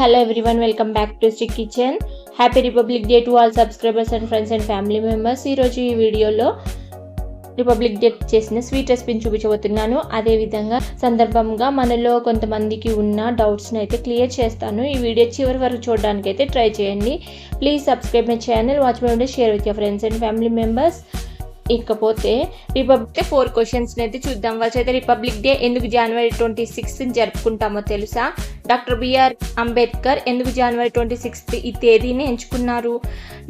Hello one welcome back to stick kitchen happy republic day to all subscribers and friends and family members ఈరోజు ఈ వీడియోలో republic day చేసిన sweet రెసిపీని చూపించబోతున్నాను. అదేవిధంగా సందర్భంగా మనలో కొంతమందికి ఉన్న డౌట్స్ని అయితే క్లియర్ చేస్తాను. ఈ వీడియో చివరి వరకు చూడడానికి అయితే ట్రై చేయండి please subscribe my channel watch my share with your friends and family members ఇకపోతే రిపబ్లిక్ డే ఫోర్ క్వశ్చన్స్ అయితే చూద్దాం. వచ్చి అయితే రిపబ్లిక్ డే ఎందుకు జనవరి ట్వంటీ సిక్స్త్ జరుపుకుంటామో తెలుసా? డాక్టర్ బిఆర్ అంబేద్కర్ ఎందుకు జనవరి ట్వంటీ సిక్స్త్ ఈ తేదీని ఎంచుకున్నారు?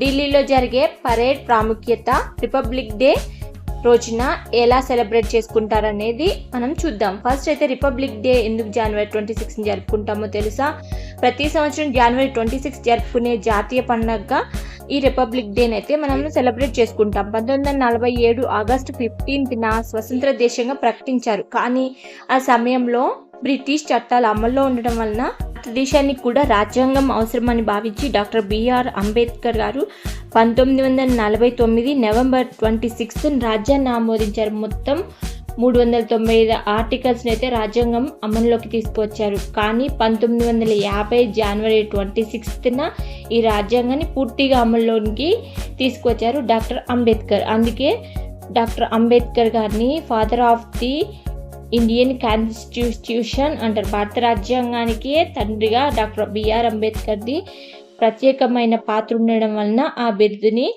ఢిల్లీలో జరిగే పరేడ్ ప్రాముఖ్యత రిపబ్లిక్ డే రోజున ఎలా సెలబ్రేట్ చేసుకుంటారనేది మనం చూద్దాం. ఫస్ట్ అయితే రిపబ్లిక్ డే ఎందుకు జనవరి ట్వంటీ సిక్స్ జరుపుకుంటామో తెలుసా? ప్రతి సంవత్సరం జనవరి ట్వంటీ సిక్స్ జరుపుకునే జాతీయ పండుగగా ఈ రిపబ్లిక్ డేని అయితే మనం సెలబ్రేట్ చేసుకుంటాం. పంతొమ్మిది వందల నలభై ఏడు ఆగస్టు ఫిఫ్టీన్త్న స్వతంత్ర దేశంగా ప్రకటించారు. కానీ ఆ సమయంలో బ్రిటిష్ చట్టాలు అమల్లో ఉండడం వలన దేశానికి కూడా రాజ్యాంగం అవసరమని భావించి డాక్టర్ బిఆర్ అంబేద్కర్ గారు పంతొమ్మిది వందల నలభై తొమ్మిది నవంబర్ ట్వంటీ సిక్స్త్ రాజ్యాన్ని ఆమోదించారు. మొత్తం మూడు వందల తొంభై ఐదు ఆర్టికల్స్ని అయితే రాజ్యాంగం అమల్లోకి తీసుకువచ్చారు. కానీ పంతొమ్మిది వందల యాభై జనవరి ట్వంటీ సిక్స్త్న ఈ రాజ్యాంగాన్ని పూర్తిగా అమల్లోకి తీసుకువచ్చారు డాక్టర్ అంబేద్కర్. అందుకే డాక్టర్ అంబేద్కర్ గారిని father of the Indian constitution అంటారు. భారత రాజ్యాంగానికి తండ్రిగా డాక్టర్ బిఆర్ అంబేద్కర్ది ప్రత్యేకమైన పాత్ర ఉండడం వలన ఆ బిరుదుని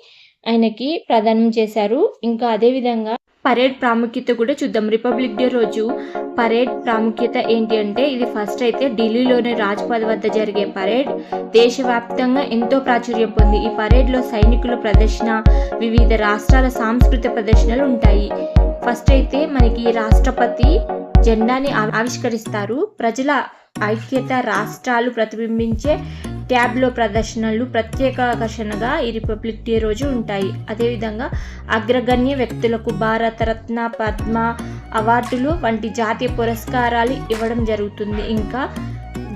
ఆయనకి ప్రదానం చేశారు. ఇంకా అదేవిధంగా పరేడ్ ప్రాముఖ్యత కూడా చూద్దాం. రిపబ్లిక్ డే రోజు పరేడ్ ప్రాముఖ్యత ఏంటి అంటే ఇది ఫస్ట్ అయితే ఢిల్లీలోని రాజ్పథ్ వద్ద జరిగే పరేడ్. దేశవ్యాప్తంగా ఎంతో ప్రాచుర్యం పొంది ఈ పరేడ్లో సైనికుల ప్రదర్శన వివిధ రాష్ట్రాల సాంస్కృతిక ప్రదర్శనలు ఉంటాయి. ఫస్ట్ అయితే మనకి రాష్ట్రపతి జెండాని ఆవిష్కరిస్తారు. ప్రజల ఐక్యత రాష్ట్రాలు ప్రతిబింబించే ట్యాబ్లో ప్రదర్శనలు ప్రత్యేక ఆకర్షణగా ఈ రిపబ్లిక్ డే రోజు ఉంటాయి. అదేవిధంగా అగ్రగణ్య వ్యక్తులకు భారతరత్న పద్మ అవార్డులు వంటి జాతీయ పురస్కారాలు ఇవ్వడం జరుగుతుంది. ఇంకా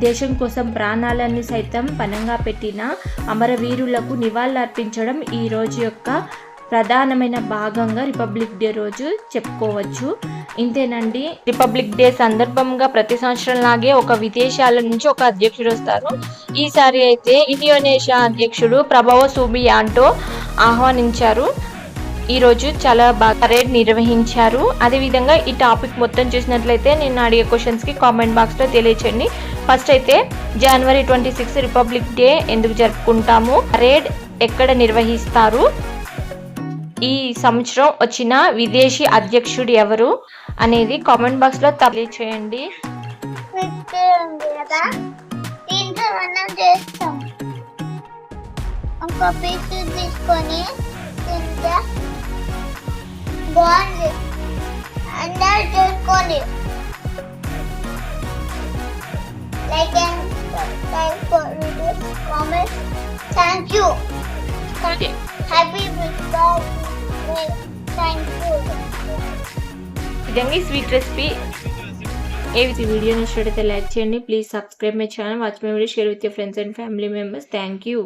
దేశం కోసం ప్రాణాలన్నీ సైతం పనంగా పెట్టిన అమరవీరులకు నివాళులర్పించడం ఈ రోజు యొక్క ప్రధానమైన భాగంగా రిపబ్లిక్ డే రోజు చెప్పుకోవచ్చు. ఇంతేనండి. రిపబ్లిక్ డే సందర్భంగా ప్రతి సంవత్సరం లాగే ఒక విదేశాల నుంచి ఒక అధ్యక్షుడు వస్తారు. ఈసారి అయితే ఇండోనేషియా అధ్యక్షుడు ప్రభావ సూబియాంటో ఆహ్వానించారు. ఈరోజు చాలా బాగా పరేడ్ నిర్వహించారు. అదేవిధంగా ఈ టాపిక్ మొత్తం చూసినట్లయితే నేను అడిగే క్వశ్చన్స్కి కామెంట్ బాక్స్లో తెలియచండి ఫస్ట్ అయితే జనవరి ట్వంటీ సిక్స్ రిపబ్లిక్ డే ఎందుకు జరుపుకుంటాము? పరేడ్ ఎక్కడ నిర్వహిస్తారు? ఈ సంవత్సరం వచ్చిన విదేశీ అధ్యక్షుడు ఎవరు అనేది కామెంట్ బాక్స్లో తెలియచేయండి. ఉంది కదా? దీంట్లో మనం చేస్తాం. ఒక పీస్ తీసుకొని తింటే బాగుంది. అందరూ చేసుకోండి. Like and subscribe for comment thank you happy విధంగా ఈ స్వీట్ రెసిపీ ఏ వీడియో నచ్చినట్టయితే లైక్ చేయండి. Please subscribe my channel watch my video share with your friends and family members thank you